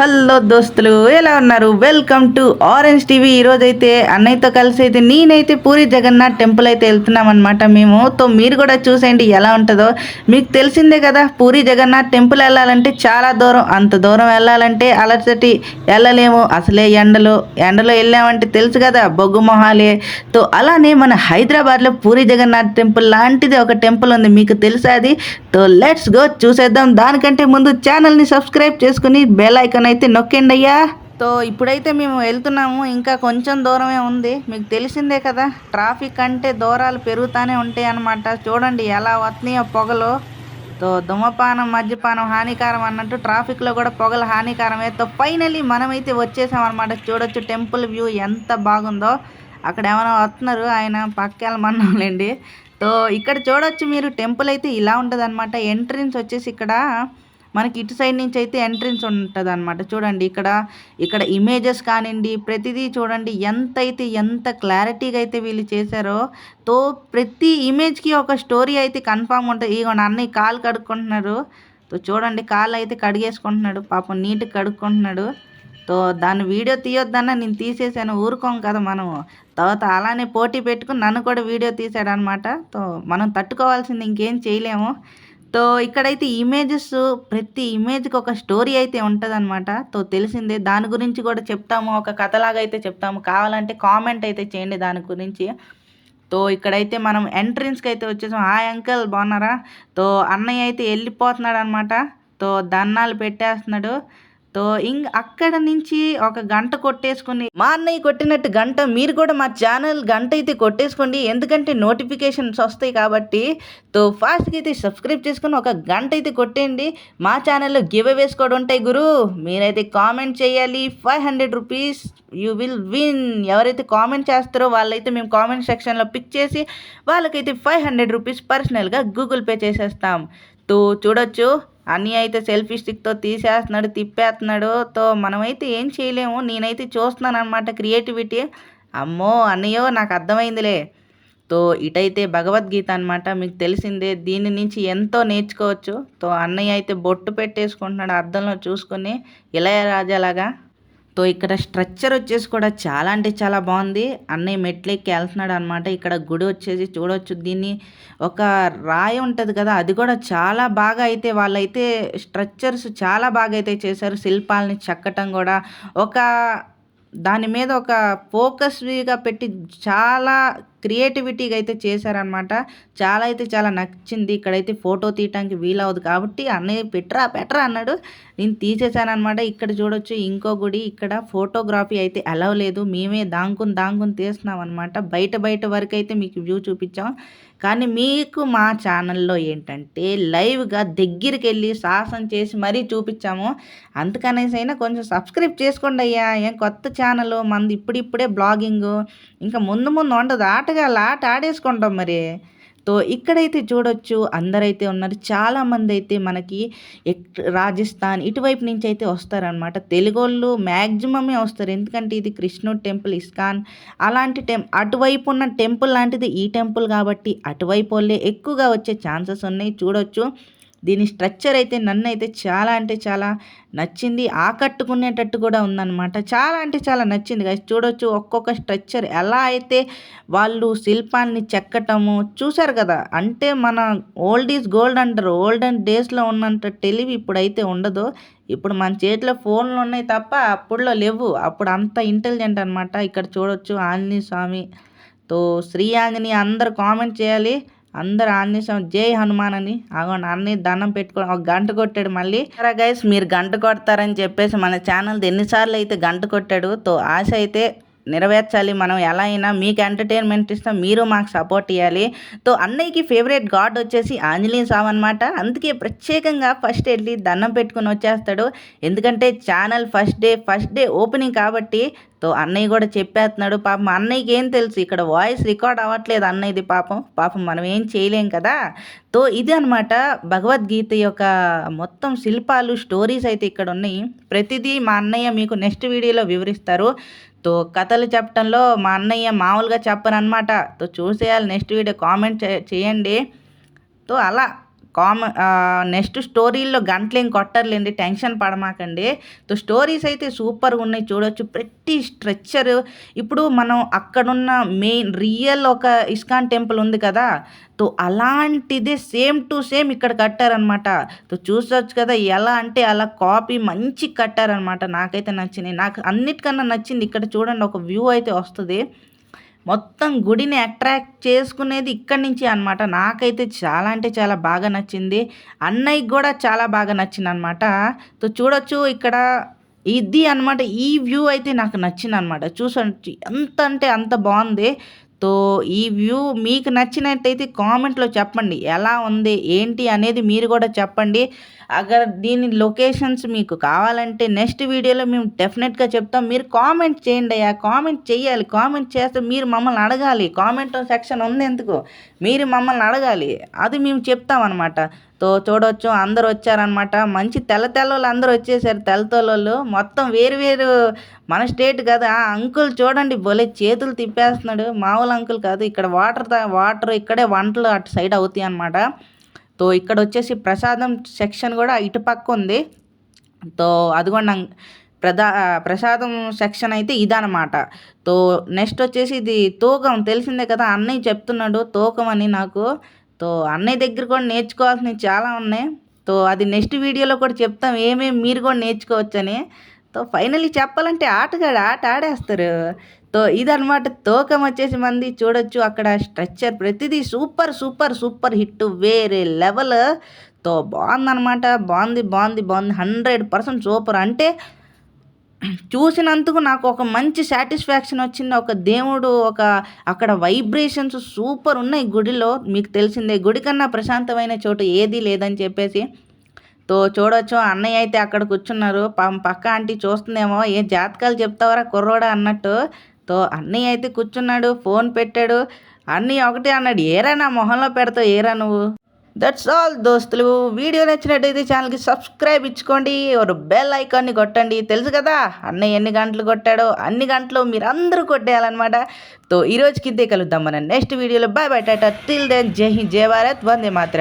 Hello దోస్తులు ఎలా ఉన్నారు? వెల్కమ్ టు ఆరెంజ్ టీవీ ఈరోజు అయితే అన్నయ్యతో కలిసి అయితే నేనైతే పూరి జగన్నాథ్ టెంపుల్ అయితే వెళ్తున్నాం అనమాట మేము తో మీరు కూడా చూసేయండి ఎలా ఉంటుందో. మీకు తెలిసిందే కదా పూరి జగన్నాథ్ టెంపుల్ వెళ్ళాలంటే చాలా దూరం. అంత దూరం వెళ్ళాలంటే అలసటి వెళ్ళలేము. అసలే ఎండలో ఎండలో వెళ్ళామంటే తెలుసు కదా బొగ్గు మొహాలే. తో అలానే మన హైదరాబాద్లో పూరి జగన్నాథ్ టెంపుల్ లాంటిది ఒక టెంపుల్ ఉంది. మీకు తెలుసా అది? తో లెట్స్ గో చూసేద్దాం. దానికంటే ముందు ఛానల్ని సబ్స్క్రైబ్ చేసుకుని బెల్ ఐకన్ అయితే నొక్కండి అయ్యా తో ఇప్పుడైతే మేము వెళ్తున్నాము. ఇంకా కొంచెం దూరమే ఉంది. మీకు తెలిసిందే కదా ట్రాఫిక్ అంటే దూరాలు పెరుగుతూనే ఉంటాయి అన్నమాట. చూడండి ఎలా వస్తున్నాయో పొగలు. తో ధూమపానం మద్యపానం హానికరం అన్నట్టు ట్రాఫిక్లో కూడా పొగలు హానికరమే. తో ఫైనలీ మనమైతే వచ్చేసాం అనమాట చూడొచ్చు టెంపుల్ వ్యూ ఎంత బాగుందో. అక్కడ ఏమైనా వస్తున్నారు ఆయన పక్కెళ్ళమన్నాంలేండి తో ఇక్కడ చూడొచ్చు మీరు. టెంపుల్ అయితే ఇలా ఉంటుంది అనమాట ఎంట్రన్స్ వచ్చేసి ఇక్కడ మనకి ఇటు సైడ్ నుంచి అయితే ఎంట్రన్స్ ఉంటుంది అనమాట చూడండి ఇక్కడ ఇక్కడ ఇమేజెస్ కానివ్వండి ప్రతిదీ చూడండి ఎంత అయితే ఎంత క్లారిటీగా అయితే వీళ్ళు చేశారో తో ప్రతి ఇమేజ్కి ఒక స్టోరీ అయితే కన్ఫామ్ ఉంటుంది ఇగోండి అన్నయ్య కాలు కడుక్కుంటున్నారు. తో చూడండి కాళ్ళు అయితే కడిగేసుకుంటున్నాడు పాపం నీట్ కడుక్కుంటున్నాడు. తో దాన్ని వీడియో తీయొద్దన్న నేను తీసేసాను ఊరుకోం కదా మనము. తర్వాత అలానే పోటీ పెట్టుకుని నన్ను కూడా వీడియో తీసాడు అనమాట తో మనం తట్టుకోవాల్సింది ఇంకేం చేయలేము. తో ఇక్కడైతే ఇమేజెస్ ప్రతి ఇమేజ్కి ఒక స్టోరీ అయితే ఉంటుందన్నమాట. తో తెలిసిందే దాని గురించి కూడా చెప్తాము. ఒక కథలాగా అయితే చెప్తాము. కావాలంటే కామెంట్ అయితే చేయండి దాని గురించి. తో ఇక్కడైతే మనం ఎంట్రన్స్కి అయితే వచ్చేసాం. హాయ్ అంకల్ బాగున్నారా? తో అన్నయ్య అయితే వెళ్ళిపోతున్నాడు అనమాట తో దన్నాలు పెట్టేస్తున్నాడు. తో ఇంక అక్కడ నుంచి ఒక గంట కొట్టేసుకుని మా అన్నయ్య కొట్టినట్టు గంట మీరు కూడా మా ఛానల్ గంట అయితే కొట్టేసుకోండి. ఎందుకంటే నోటిఫికేషన్స్ వస్తాయి కాబట్టి తో ఫాస్ట్గా అయితే సబ్స్క్రైబ్ చేసుకుని ఒక గంట అయితే కొట్టేయండి. మా ఛానల్లో గివ్ అవేస్ కూడా ఉంటాయి గురు. మీరైతే కామెంట్ చేయాలి. Five hundred rupees you will win ఎవరైతే కామెంట్ చేస్తారో వాళ్ళైతే మేము కామెంట్ సెక్షన్లో పిక్ చేసి వాళ్ళకైతే ఫైవ్ హండ్రెడ్ రూపీస్ పర్సనల్గా గూగుల్ పే చేసేస్తాం. తో చూడొచ్చు. అన్నీ అయితే సెల్ఫీ స్టిక్తో తీసేస్తున్నాడు తిప్పేస్తున్నాడు. తో మనమైతే ఏం చేయలేము. నేనైతే చూస్తున్నాను అనమాట క్రియేటివిటీ అమ్మో అన్నయ్యో నాకు అర్థమైందిలే. తో ఇటైతే భగవద్గీత అనమాట మీకు తెలిసిందే దీని నుంచి ఎంతో నేర్చుకోవచ్చు. తో అన్నయ్య అయితే బొట్టు పెట్టేసుకుంటున్నాడు అర్థంలో చూసుకొని ఇళయరాజాలాగా. సో ఇక్కడ స్ట్రక్చర్ వచ్చేసి కూడా చాలా అంటే చాలా బాగుంది. అన్నయ్య మెట్లెక్కి వెళ్తున్నాడు అనమాట ఇక్కడ గుడి వచ్చేసి చూడవచ్చు దీన్ని ఒక రాయి ఉంటుంది కదా అది కూడా చాలా బాగా అయితే వాళ్ళైతే స్ట్రక్చర్స్ చాలా బాగా అయితే చేశారు. శిల్పాలని చెక్కటం కూడా ఒక దాని మీద ఒక ఫోకస్గా పెట్టి చాలా క్రియేటివిటీగా అయితే చేశారనమాట చాలా అయితే చాలా నచ్చింది. ఇక్కడైతే ఫోటో తీయటానికి వీలవదు కాబట్టి అన్నయ్య పెట్రా పెట్రా అన్నాడు. నేను తీసేసాను అనమాట ఇక్కడ చూడొచ్చు ఇంకో గుడి. ఇక్కడ ఫోటోగ్రఫీ అయితే అలవ్ లేదు. మేమే దాంకుని దాంకుని తీస్తున్నాం అనమాట బయట బయట వరకు అయితే మీకు వ్యూ చూపించాం. కానీ మీకు మా ఛానల్లో ఏంటంటే లైవ్గా దగ్గరికి వెళ్ళి సాహసం చేసి మరీ చూపించాము. అందుకనేసి అయినా కొంచెం సబ్స్క్రైబ్ చేసుకోండి అయ్యా. ఏం కొత్త ఛానల్ మనది ఇప్పుడిప్పుడే బ్లాగింగ్. ఇంకా ముందు ముందు ఉండదు. ఆటగా ఆట ఆడేసుకుంటాం మరి. తో ఇక్కడైతే చూడొచ్చు అందరైతే ఉన్నారు. చాలామంది అయితే మనకి ఎక్ రాజస్థాన్ ఇటువైపు నుంచి అయితే వస్తారనమాట తెలుగోళ్ళు మ్యాక్సిమమే వస్తారు. ఎందుకంటే ఇది కృష్ణుడు టెంపుల్ ఇస్కాన్ అలాంటి టెం అటువైపు ఉన్న టెంపుల్ లాంటిది ఈ టెంపుల్ కాబట్టి అటువైపు వాళ్ళే ఎక్కువగా వచ్చే ఛాన్సెస్ ఉన్నాయి. చూడొచ్చు. దీని స్ట్రక్చర్ అయితే నన్ను అయితే చాలా అంటే చాలా నచ్చింది. ఆకట్టుకునేటట్టు కూడా ఉందన్నమాట. చాలా అంటే చాలా నచ్చింది కదా చూడొచ్చు ఒక్కొక్క స్ట్రక్చర్ ఎలా అయితే వాళ్ళు శిల్పాన్ని చెక్కటము చూశారు కదా? అంటే మన ఓల్డ్ ఈజ్ గోల్డ్ అంటారు. ఓల్డెన్ డేస్లో ఉన్నంత తెలివి ఇప్పుడైతే ఉండదు. ఇప్పుడు మన చేతిలో ఫోన్లు ఉన్నాయి తప్ప అప్పుడులో లేవు. అప్పుడు అంత ఇంటెలిజెంట్ అనమాట ఇక్కడ చూడొచ్చు ఆంజనేయ స్వామి తో శ్రీ ఆంజనేయ అందరు కామెంట్ చేయాలి. అందరు ఆంజనేయ జై హనుమాన్ అని అగోండి అన్ని దండం పెట్టుకో ఒక గంట కొట్టాడు మళ్ళీ. సరే గైస్ మీరు గంట కొడతారని చెప్పేసి మన ఛానల్ ఎన్నిసార్లు అయితే గంట కొట్టాడు తో ఆశ అయితే నెరవేర్చాలి. మనం ఎలా అయినా మీకు ఎంటర్టైన్మెంట్ ఇస్తాం మీరు మాకు సపోర్ట్ ఇవ్వాలి తో అన్నయ్యకి ఫేవరెట్ గాడ్ వచ్చేసి ఆంజనేయ స్వామి అనమాట అందుకే ప్రత్యేకంగా ఫస్ట్ వెళ్ళి దండం పెట్టుకుని వచ్చేస్తాడు. ఎందుకంటే channel first day first day opening కాబట్టి తో అన్నయ్య కూడా చెప్పేస్తున్నాడు. పాపం అన్నయ్యకి ఏం తెలుసు ఇక్కడ వాయిస్ రికార్డ్ అవ్వట్లేదు అన్నయ్యది పాపం. పాపం మనం ఏం చేయలేం కదా. తో ఇది అనమాట భగవద్గీత యొక్క మొత్తం శిల్పాలు స్టోరీస్ అయితే ఇక్కడ ఉన్నాయి. ప్రతిదీ మా అన్నయ్య మీకు నెక్స్ట్ వీడియోలో వివరిస్తారు. తో కథలు చెప్పడంలో మా అన్నయ్య మామూలుగా చెప్పనమాట తో చూసేయాలి నెక్స్ట్ వీడియో కామెంట్ చేయండి. తో అలా కామ నెక్స్ట్ స్టోరీల్లో గంటలేం కొట్టర్లేండి టెన్షన్ పడమాకండి. తో స్టోరీస్ అయితే సూపర్గా ఉన్నాయి చూడొచ్చు. ప్రతి స్ట్రక్చర్ ఇప్పుడు మనం అక్కడున్న మెయిన్ రియల్ ఒక ఇస్కాన్ టెంపుల్ ఉంది కదా తో అలాంటిదే సేమ్ టు సేమ్ ఇక్కడ కట్టారనమాట తో చూసొచ్చు కదా ఎలా అంటే అలా కాపీ మంచి కట్టారనమాట నాకైతే నచ్చింది నాకు అన్నిటికన్నా నచ్చింది ఇక్కడ చూడండి ఒక వ్యూ అయితే వస్తుంది. మొత్తం గుడిని అట్రాక్ట్ చేసుకునేది ఇక్కడి నుంచి అనమాట నాకైతే చాలా అంటే చాలా బాగా నచ్చింది. అన్నయ్యకి కూడా చాలా బాగా నచ్చింది అనమాట సో చూడొచ్చు ఇక్కడ ఇది అనమాట ఈ వ్యూ అయితే నాకు నచ్చింది అనమాట చూసొచ్చు ఎంత అంటే అంత బాగుంది. తో ఈ వ్యూ మీకు నచ్చినట్టయితే కామెంట్లో చెప్పండి. ఎలా ఉంది? ఏంటి అనేది మీరు కూడా చెప్పండి. అగర్ దీని లొకేషన్స్ మీకు కావాలంటే నెక్స్ట్ వీడియోలో మేము డెఫినెట్గా చెప్తాం. మీరు కామెంట్ చేయండి అయ్యా. కామెంట్ చేయాలి కామెంట్ చేస్తే మీరు మమ్మల్ని అడగాలి. కామెంట్ సెక్షన్ ఉంది ఎందుకు? మీరు మమ్మల్ని అడగాలి. అది మేము చెప్తామన్నమాట తో చూడవచ్చు అందరు వచ్చారనమాట మంచి తెల్ల తెల్లలు అందరూ వచ్చేసారు. తెల్లతోళ్ళు మొత్తం వేరు వేరు మన స్టేట్ కదా. అంకుల్ చూడండి భలే చేతులు తిప్పేస్తున్నాడు. మామూలు అంకుల్ కాదు. ఇక్కడ వాటర్ వాటర్ ఇక్కడే వంటలు అటు సైడ్ అవుతాయి అనమాట తో ఇక్కడ వచ్చేసి ప్రసాదం సెక్షన్ కూడా ఇటు పక్క ఉంది తో అది కూడా ప్రదా ప్రసాదం సెక్షన్ అయితే ఇదనమాట. తో నెక్స్ట్ వచ్చేసి ఇది తూకం తెలిసిందే కదా అన్నయ్య చెప్తున్నాడు తూకం అని నాకు. తో అన్నయ్య దగ్గర కూడా నేర్చుకోవాల్సినవి చాలా ఉన్నాయి. తో అది నెక్స్ట్ వీడియోలో కూడా చెప్తాం ఏమేమి మీరు కూడా నేర్చుకోవచ్చని. తో ఫైనలీ చెప్పాలంటే ఆటగాడు ఆట ఆడేస్తారు. తో ఇదనమాట తోకం వచ్చేసి మంది చూడొచ్చు. అక్కడ స్ట్రక్చర్ ప్రతిదీ సూపర్ సూపర్ సూపర్ హిట్. వేరే లెవెల్తో బాగుందనమాట బాగుంది బాగుంది బాగుంది. Hundred percent super. అంటే చూసినందుకు నాకు ఒక మంచి సాటిస్ఫాక్షన్ వచ్చింది. ఒక దేవుడు ఒక అక్కడ వైబ్రేషన్స్ సూపర్ ఉన్నాయి గుడిలో. మీకు తెలిసిందే గుడి కన్నా ప్రశాంతమైన చోటు ఏదీ లేదని చెప్పేసి. తో చూడొచ్చు. అన్నయ్య అయితే అక్కడ కూర్చున్నారు. పక్క ఆంటీ చూస్తుందేమో ఏ జాతకాలు చెప్తావరా కుర్రోడా అన్నట్టు. తో అన్నయ్య అయితే కూర్చున్నాడు ఫోన్ పెట్టాడు. అన్నయ్య ఒకటే అన్నాడు ఏరా నా మొహంలో పెడతావు ఏరా నువ్వు? దట్స్ ఆల్ దోస్తులు. వీడియో నచ్చినట్టయితే ఛానల్కి సబ్స్క్రైబ్ ఇచ్చుకోండి. ఒక బెల్ ఐకాన్ని కొట్టండి. తెలుసు కదా అన్నయ్య ఎన్ని గంటలు కొట్టాడో అన్ని గంటలు మీరు అందరూ కొట్టేయాలన్నమాట. తో ఈ రోజుకి ఇంతే కలుద్దాం మనం నెక్స్ట్ వీడియోలో. బాయ్ బాయ్ టాటా. టిల్ దెన్ జై హింద్ జై భారత్. వందే మాత్రం.